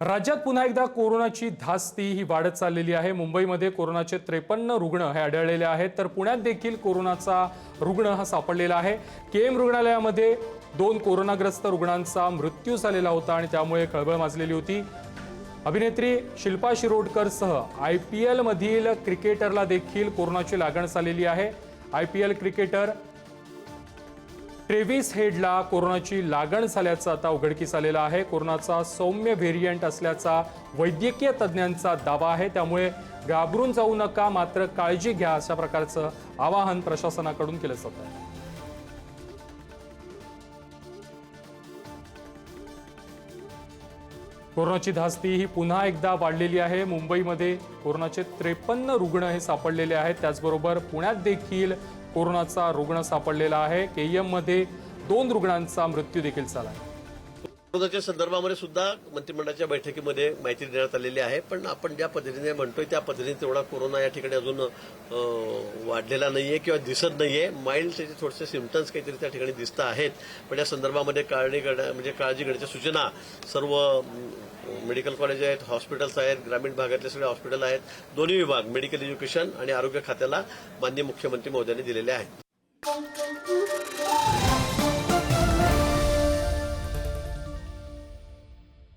राज्यात पुन्हा एकदा कोरोनाची धास्ती ही वाढत चाललेली आहे. मुंबईमध्ये कोरोनाचे त्रेपन्न रुग्ण हे आढळलेले आहेत. तर पुण्यात देखील कोरोनाचा रुग्ण हा सापडलेला आहे. के एम रुग्णालयामध्ये दोन कोरोनाग्रस्त रुग्णांचा मृत्यू झालेला होता आणि त्यामुळे खळबळ माजलेली होती. अभिनेत्री शिल्पा शिरोडकरसह आय पी एलमधील क्रिकेटरला देखील कोरोनाची लागण झालेली आहे. I P L cricketer Travis हेडला कोरोनाची लागण झाल्याचं आता उघडकीस आलेलं आहे. कोरोनाचा सौम्य व्हेरियंट असल्याचा वैद्यकीय तज्ज्ञांचा दावा आहे. त्यामुळे घाबरून जाऊ नका मात्र काळजी घ्या अशा प्रकारचं आवाहन प्रशासनाकडून केलं जात आहे. कोरोनाची धास्ती ही पुन्हा एकदा वाढलेली आहे. मुंबईमध्ये कोरोनाचे त्रेपन्न रुग्ण हे सापडलेले आहेत. त्याचबरोबर पुण्यात देखील कोरोनाचा रुग्ण सापडलेला आहे. केईएममध्ये दोन रुग्णांचा मृत्यू देखील झाला आहे. कोरोनाच्या संदर्भामध्ये सुद्धा मंत्रिमंडळाच्या बैठकीमध्ये माहिती देण्यात आलेली आहे. पण आपण ज्या पद्धतीने म्हणतोय त्या पद्धतीने तेवढा कोरोना या ठिकाणी अजून वाढलेला नाहीये किंवा दिसत नाहीये. माइल्ड त्याचे थोडेसे सिमटम्स काहीतरी त्या ठिकाणी दिसत आहेत. पण या संदर्भामध्ये काळजी घेण्या म्हणजे काळजी घेण्याच्या सूचना सर्व मेडिकल कॉलेज आहेत हॉस्पिटल्स आहेत ग्रामीण भागातले सगळे हॉस्पिटल आहेत. दोन्ही विभाग मेडिकल एज्युकेशन आणि आरोग्य खात्याला माननीय मुख्यमंत्री महोदयांनी दिलेले आहेत.